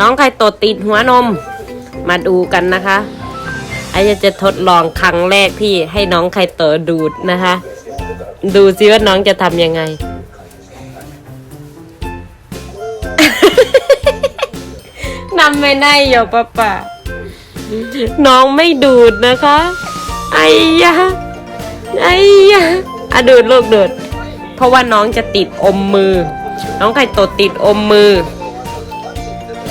น้องใครโตติดหัวนม มาดูกันนะคะไอจะจะทดลองครั้งแรกที่ให้น้องใครโตดูดนะคะ ดูซิว่าน้องจะทำยังไง นำไม่ได้โยป้าป่าน้องไม่ดูดนะคะ ไอ้ยะไอ้ยะอะดูดลูกดูด เพราะว่าน้องจะติดอมมือ น้องไข่โตติดอมมือ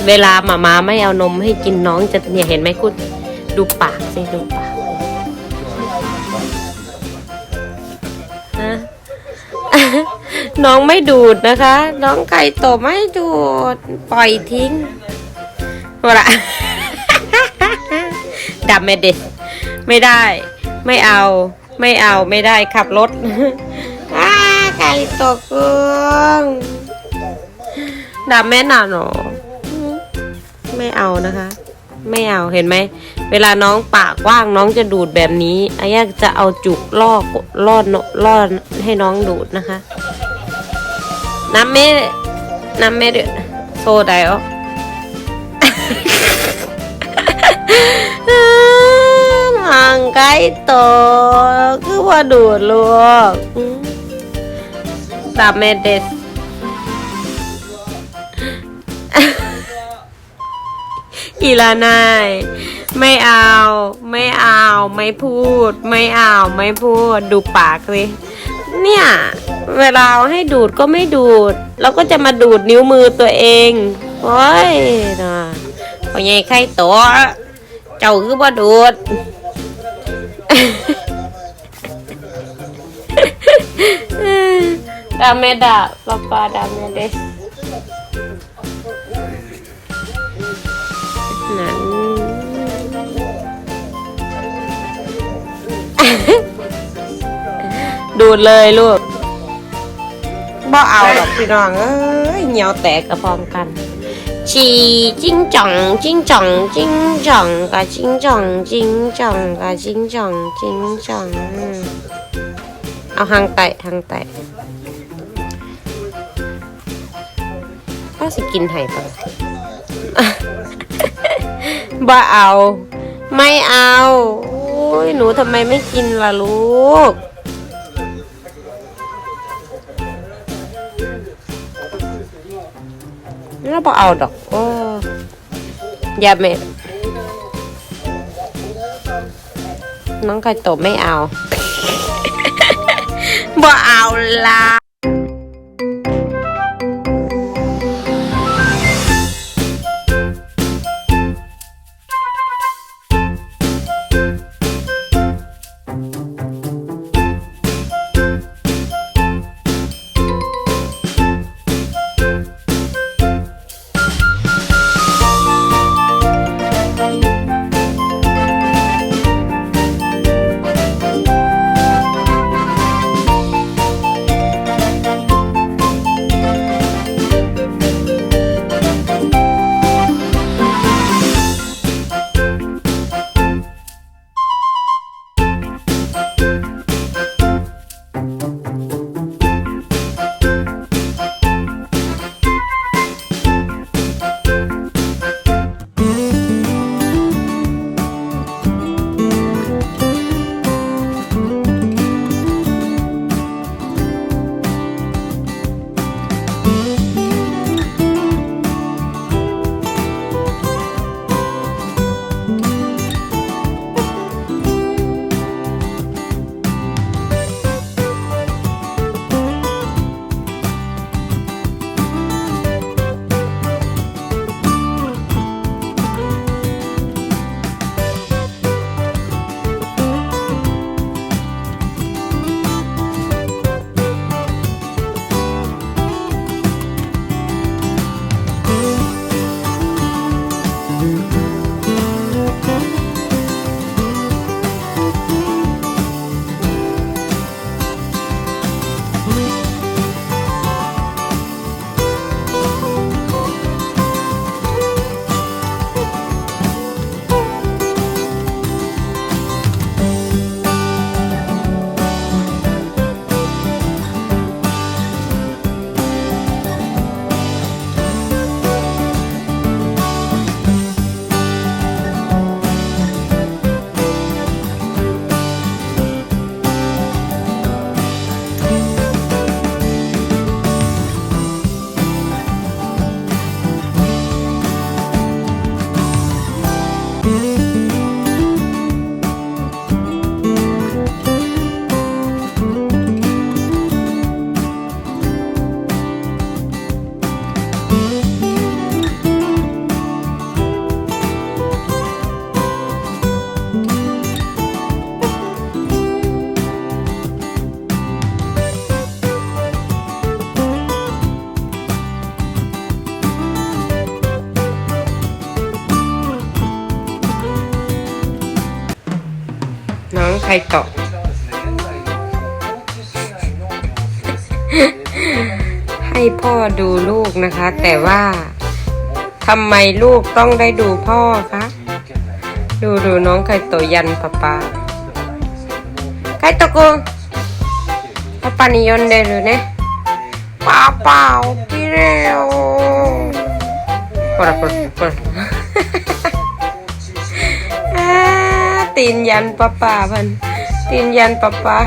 เวลาหมามาไม่เอานมให้กินน้องจะเนี่ยเห็นไหมคุณดูปากสิดูปากฮะน้องไม่ดูดนะคะ น้องไก่โตไม่ดูด ปล่อยทิ้งโหละดับเมเดสไม่ได้ ไม่เอา ไม่เอาไม่ได้ขับรถไก่ตกเอืองดับแม่หนาหนอ ไม่เอานะคะ ไม่เอาเห็นไหม เวลาน้องปากว้างน้องจะดูดแบบนี้อายาจะเอาจุกล่อกล่อนล่อให้น้องดูดนะคะ น้ำเมน้ำเมดโซไดอ๋อห่างไกลโตคือว่าดูดลูกอืมตามเมเดส อีลานายไม่เอา ไม่เอา ไม่พูด ไม่เอา ไม่พูด ดูปากสิเนี่ย เวลาให้ดูดก็ไม่ดูด แล้วก็จะมาดูดนิ้วมือตัวเองโอ้ยนะพอใหญ่ไข่โตเจ้าคือบ่ดูด Dame da, papá, dame de. นั้น ดูดเลยลูกบ่เอาหรอกพี่น้องเอ้ยเหนียวแตกกระพร้อมกันชีจิ้งจ่องจิ้งจ่องจิ้งจ่องกะจิ้งจ่องจิ้งจ่องกะจิ้งจ่องจิ้งจ่องเอาหางไตหางไตก็สิกินไห่ปะ บ่เอา ไม่เอาโอ้ยหนูทำไมไม่กินล่ะลูกแล้วบ่เอาดอกโอ้อย่าเม็ดน้องไก่โตไม่เอาบ่เอาละ ไข่เกาให้พ่อดูลูกนะคะ แต่ว่าทำไมลูกต้องได้ดูพ่อคะ ดูดูน้องไข่โตยันปะป๊าไข่โตกุงป๊าป๊านิยนเดรุเนี่ยป๊าป๊าโอเคเร็วปะปะป ตีนยันป๊าป๊าพันตีนยันป๊าป๊า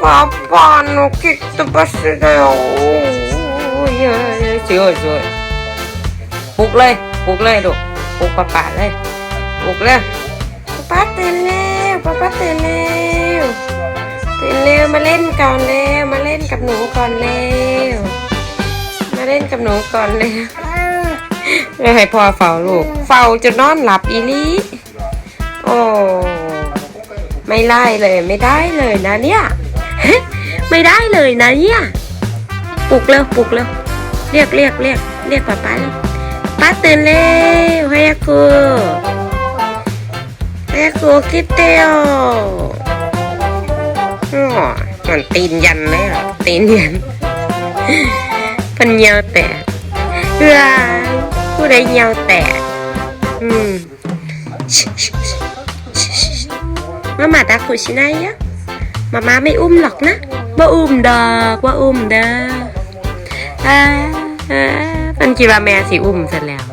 Papà, no che sto passando? สวยสวยปลุกเลยปลุกเลยลูปลุกป๊าป๊าเลยปลุกเลยป๊าป๊าตื่นแล้วป๊าป๊าตื่นแล้วตื่นเร็วมาเล่นก่อนเร็วมาเล่นกับหนูก่อนเร็วมาเล่นกับหนูก่อนเร็วแล้วให้พ่อเฝ้าลูก เฝ้าจนนอนหลับอีลีโอ้ไม่ไล่เลยไม่ได้เลยนะเนี่ยไม่ได้เลยนะเนี่ยปลุกเร็วปลุกเร็วเรียกเรียกเรียกเรียกป๊าป๊าเลยป๊าตื่นเร็วฮายากุฮายากุคิดเตียวอ๋อมันตีนยันเลยตีนยันพันเหยาแตกเฮ้ยผู้ใดเหยาแตกอืม มามาตาคุชินายะมามาไม่อุ้มหรอกนะว่าอุ้มดอกว่าอุ้มเด้ออ่าอ่ามันคิดว่าแม่สิอุ้มเสร็จแล้ว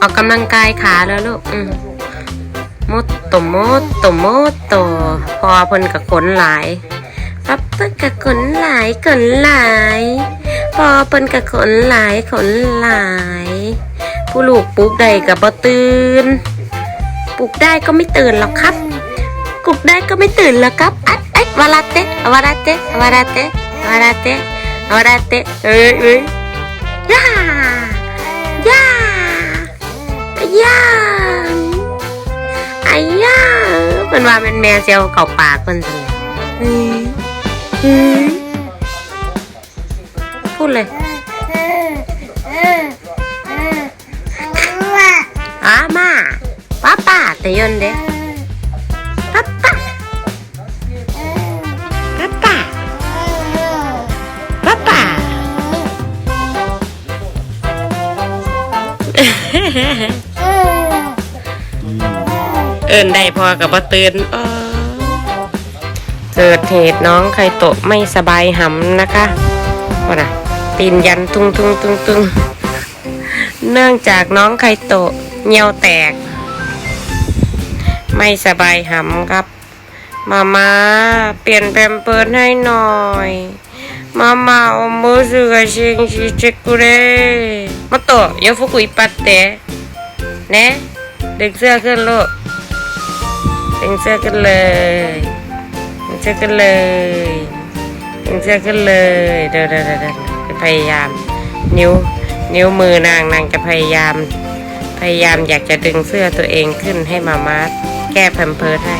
ออกกำลังกายขาแล้วลูกอืมมดโตมดโตมดโตพอเพิ่นกับขนหลายปั๊บเพิ่นกับขนหลายขนหลาย พอเพิ่นกับขนหลายขนหลาย ผู้ลูกปลุกได้กับบ่ตื่น ปลุกได้ก็ไม่ตื่นหรอกครับปลุกได้ก็ไม่ตื่นแล้วครับอัดอัดวาลาเตะวาลาเตะวาลาเตะวาลาเตะวาลาเตะเอ้ยเอ้ยย่าย่าย่าไอ้ย่ามันว่าเป็นแมวเซียวเก่าปากมันสิเฮ้ยเฮ้ยพูดเลยอามา ป้าป้าแต่ยนเด้ Papa. Papa. Papa. เอินได้พอกับบ่ตื่นอ้อเกิดเหตุน้องไคโตะไม่สบายหำนะคะว่าน่ะตีนยันตุงตุงตุงตุงเนื่องจากน้องไคโตะเงียวแตก ไม่สบายหำครับ มามาเปลี่ยนแพมเพิร์สให้หน่อยมามาโอมูสึกะชิงชิเจกุเรมาโตะโยฟุกุอิปัตเตะเนะดึงเสื้อขึ้นลูกดึงเสื้อขึ้นเลยดึงเสื้อขึ้นเลยดึงเสื้อขึ้นเลยเดี๋ยวเดี๋ยวเดี๋ยวเดี๋ยวพยายาม นิ้วนิ้วมือนางนางจะพยายาม พยายามอยากจะดึงเสื้อตัวเองขึ้นให้มามา แก้แพมเพิร์สให้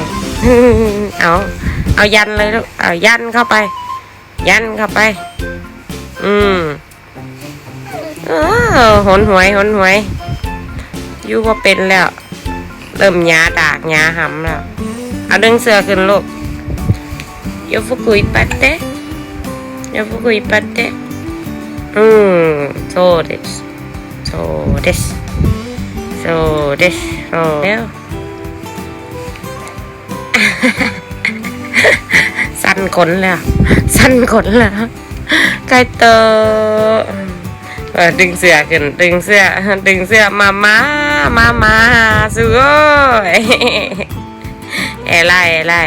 เอาเอายันเลยลูกเอายันเข้าไป ยันเข้าไป อืมเออหนหวยหนหวยยู่ว่าเป็นแล้ว เริ่มหยาดากหยาหำแล้ว เอาดึงเสื้อขึ้นลูกโยฟุกุยปัตเตะโยฟุกุยปัตเตอืมโซเดสโซเดสโซเดสโซแล้ว สั้นขนแล้วสั้นขนแล้วไก่เตอดึงเสื้อขึ้นดึงเสื้อดึงเสื้อมามามามาสวยเอไล่เอไล่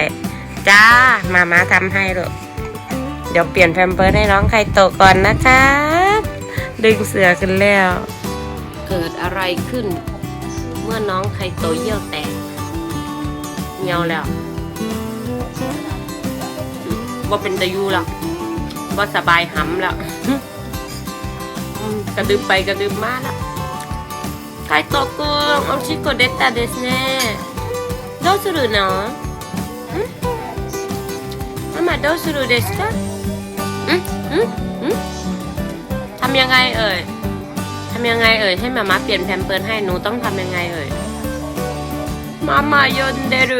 จ้ามามาทำให้ลูกเดี๋ยวเปลี่ยนแพมเพิร์สให้น้องไข่โตก่อนนะครับดึงเสื้อขึ้นแล้ว เกิดอะไรขึ้น เมื่อน้องไข่โตเยี่ยวแตกเงียวแล้ว ว่าเป็นตะยูแล้วว่าสบายหำแล้ว อืมกระดึบไปกระดึบมาแล้วไก่โตโกงおしっこ出たですねどうするのんママどうするですかんんんทำยังไงเอ่ยทำยังไงเอ่ย ให้มาม่าเปลี่ยนแพมเพิร์สให้หนูต้องทำยังไงเอ่ยมาม่ายนเดรุ